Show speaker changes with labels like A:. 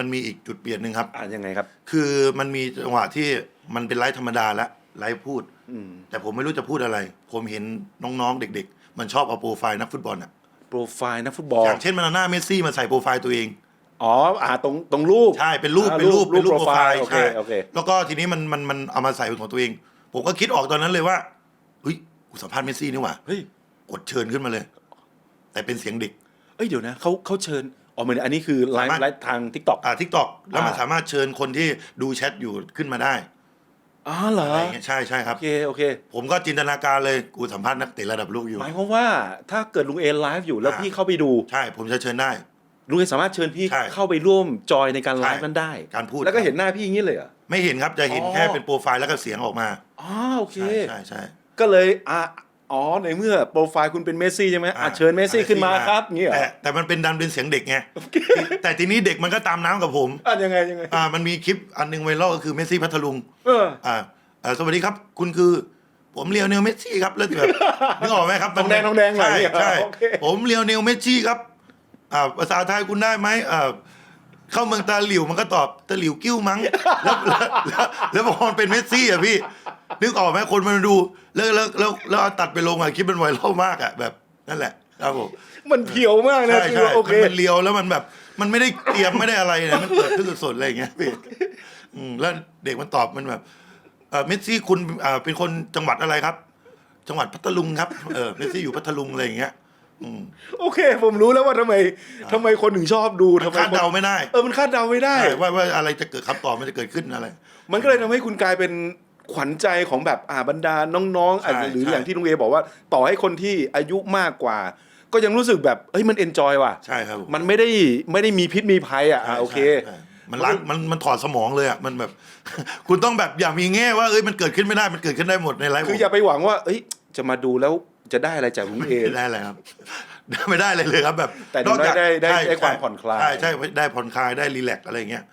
A: มันมีอีกจุดเปลี่ยนหนึ่งครับ
B: อ่ายังไงครับ
A: คือมันมีจังหวะที่มันเป็นไลฟ์ธรรมดาและไลฟ์พูด
B: อืม
A: แต่ผมไม่รู้จะพูดอะไร ผมเห็นน้องๆ เด็ก ๆ มันชอบเอาโปรไฟล์นักฟุตบอลอะ
B: โปรไฟล์นักฟุตบอล
A: อย่างเช่นมันเอาหน้าเมสซี่มาใส่โปรไฟล์ตัวเอง
B: อ๋ออ่าตรงตรงรูป
A: ใช่ เป็นรูป
B: อ่า
A: เป็นรูป
B: รูป
A: เป็นรูป
B: รูป
A: โปรไฟล์
B: โอเค
A: ใช่
B: โอเค
A: แล้วก็ทีนี้มันมันมันเอามาใส่เป็นของตัวเอง ผมก็คิดออกตอนนั้นเลยว่า เฮ้ยกูสัมภาษณ์เมสซี่นี่หว่า
B: เฮ้ย
A: กดเชิญขึ้นมาเลย แต่เป็นเสียงเด็ก
B: เอ้ยเดี๋ยวนะเขาเขาเชิญ อ๋อเหมือนอันนี้คือไล
A: สามารถ
B: ฟ์ไลฟ์ทางทิกตอก
A: อ่าทิกตอกแล้วมัน
B: อ่า
A: สามารถเชิญคนที่ดูแชทอยู่ขึ้นมาได้
B: อ๋อเหรอ
A: อะไรอย่างเงี้ยใช่ใช่ครับ
B: โอเคโอเค
A: ผมก็จินตนาการเลยกูสัมภาษณ์นักเตะระดับโลกอยู่
B: หมายความว่าถ้าเกิดลุงเอไลฟ์อยู่แล้ว
A: อ่า
B: พี่เข้าไปดู
A: ใช่ผมจะเชิญได้
B: ลุงเอสามารถเชิญพี่
A: ใช่
B: เข้าไปร่วมจอยในการไลฟ์
A: ใช่
B: นั้นได้
A: การพูด
B: แล้วก็เห็นหน้าพี่อย่างนี้เลยเหรอ
A: ไม่เห็นครับจะเห็น
B: อ๋อ
A: แค่เป็นโปรไฟล์แล้วก็เสียงออกมา
B: อ๋อโอเค
A: ใช่ใช่ใช่
B: ก็เลยอะ อ๋อในเมื่อโปรไฟล์คุณเป็นเมสซี่ใช่ไหมอะ
A: อ่า
B: เชิญเมสซี่ขึ้นมาครับงี้เหรอ
A: แต่แต่มันเป็นดันเป็นเสียงเด็กไงแต่ทีนี้เด็กมันก็ตามน้ำกับผม
B: อะยังไงยังไง
A: อ่ามันมีคลิปอันหนึงไวรัลก็คือเมสซี่พัทลุง
B: เออ
A: อ่าอ่าสวัสดีครับ คุณคือผมเลียวเนลเมสซี่ครับแล้วแบบนึกออกไหมครับ
B: ทองแดงทองแดงหน่อย
A: ใช่
B: เนี่ย
A: ใช่
B: โอเค
A: ผมเลียวเนลเมสซี่ครับอ่าภาษาไทยคุณได้ไหมอ่าเข้าเมืองตาหลิวมันก็ตอบตาหลิวกิ้วมั้งแล้วแล้วแล้วแล้วพอมันเป็นเมสซี่อะพี่ นึกออกไหมคนมันดู แล้วแล้วแล้วแล้วเอาตัดไปลงอะคลิปมันไวรัลมากอะแบบนั่นแหละครับผม
B: มันเพียวมากนะ
A: ใช่
B: คือ
A: ใช่
B: โอเค
A: มันมันเลียวแล้วมันแบบ มันไม่ได้เตรียมไม่ได้อะไรนะมันเกิดขึ้นสดๆอะไรอย่างเงี้ยพี่อืมแล้วเด็กมันตอบมันแบบเออเมสซี่คุณเอ่อเป็นคนจังหวัดอะไรครับ จังหวัดพัทลุงครับเออเมสซี่อยู่พัทลุงอะไรอย่างเงี้ยอืม
B: โอเค ผมรู้แล้วว่าทำไมทำไมคนถึงชอบดูทำไม
A: คาดเดาไม่ได้
B: เออมันคาดเดาไม่ได้
A: ใช่ว่าว่าอะไรจะเกิดคำตอบมันจะเกิดขึ้นอะไร
B: มันก็เลยทำให้คุณกลายเป็น ขวัญใจของแบบอ่าบรรดาน้องๆอาจจะ
A: ใช่
B: หรือ
A: ใช่
B: อย่างที่ลุงเอบอกว่า ต่อให้คนที่อายุมากกว่า ก็ยังรู้สึกแบบเฮ้ยมันเอนจอยว่ะ
A: ใช่ครับผม
B: มันไม่ได้ไม่ได้มีพิษมีภัยอะอะ
A: ใช่
B: โอเค
A: ใช่มันล้างมันมันถอดสมองเลยอะมันแบบ คุณต้องแบบอย่ามีแง่ว่าเอ้ยมันเกิดขึ้นไม่ได้มันเกิดขึ้นได้หมดในไลฟ์
B: คืออย่าไปหวังว่าเอ้ยจะมาดูแล้วจะได้อะไรจากลุงเอ
A: ไม่ได้อะไรครับ ไม่ได้เลยเลยครับแบบ
B: แต่ดูได้ได้ได้
A: ใช่
B: ได้ความ
A: ใช่
B: ผ่อนคลาย
A: ใช่ใช่ได้ผ่อนคลายได้รีแลกซ์อะไรอย่างเงี้ย